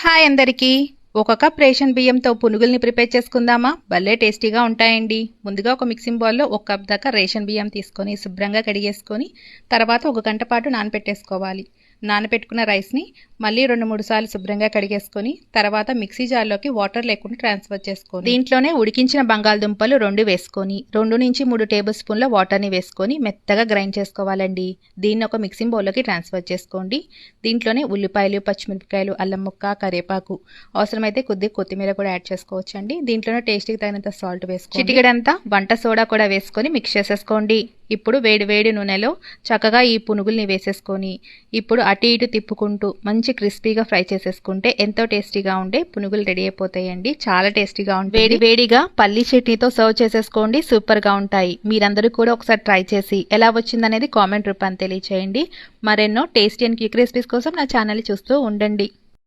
Hi అందరికీ. ఒక cup ration బియ్యంతో పునుగుల్ని ప్రిపేర్ చేసుకుందామా? భలే టేస్టీగా ఉంటాయండి. ముందుగా ఒక మిక్సింగ్ బౌల్లో ఒక కప్ దాకా రేషన్ బియ్యం తీసుకొని శుభ్రంగా కడిగేసుకొని తర్వాత ఒక గంట పాటు నానపెట్టేసుకోవాలి నానబెట్టుకున్న రైస్ని మళ్ళీ రెండు మూడు సార్లు శుభ్రంగా కడిగేసుకొని తర్వాత మిక్సీ జార్లోకి వాటర్ లేకుండా ట్రాన్స్ఫర్ చేసుకొని దీంట్లోనే ఉడికించిన బంగాళదుంపలు రెండు వేసుకొని రెండు నుంచి మూడు టేబుల్ స్పూన్ల వాటర్ని వేసుకొని మెత్తగా గ్రైండ్ చేసుకోవాలండి. దీన్ని ఒక మిక్సింగ్ బౌల్లోకి ట్రాన్స్ఫర్ చేసుకోండి. దీంట్లోనే ఉల్లిపాయలు పచ్చిమిరపకాయలు అల్లం ముక్క కరివేపాకు అవసరమైతే కొద్దిగా కొత్తిమీర కూడా యాడ్ చేసుకోవచ్చు అండి దీంట్లోనే టేస్ట్కి తగినంత సాల్ట్ వేసుకోండి. చిటికెడంతా వంట సోడా కూడా వేసుకొని మిక్స్ చేసేసుకోండి. ఇప్పుడు వేడివేడి నూనెలో చక్కగా ఈ పునుగుల్ని వేసేసుకొని ఇప్పుడు అటు ఇటు తిప్పుకుంటూ మంచి క్రిస్పీగా ఫ్రై చేసేసుకుంటే ఎంతో టేస్టీగా ఉండే పునుగులు రెడీ అయిపోతాయండి. చాలా టేస్టీగా ఉంటాయి వేడి వేడిగా పల్లి చట్నీతో సర్వ్ చేసేసుకోండి. సూపర్గా ఉంటాయి. మీరందరూ కూడా ఒకసారి ట్రై చేసి ఎలా వచ్చిందనేది కామెంట్ రూపాన్ని తెలియచేయండి. మరెన్నో టేస్టీ అండ్ క్విక్ రెసిపీస్ కోసం నా ఛానల్ చూస్తూ ఉండండి.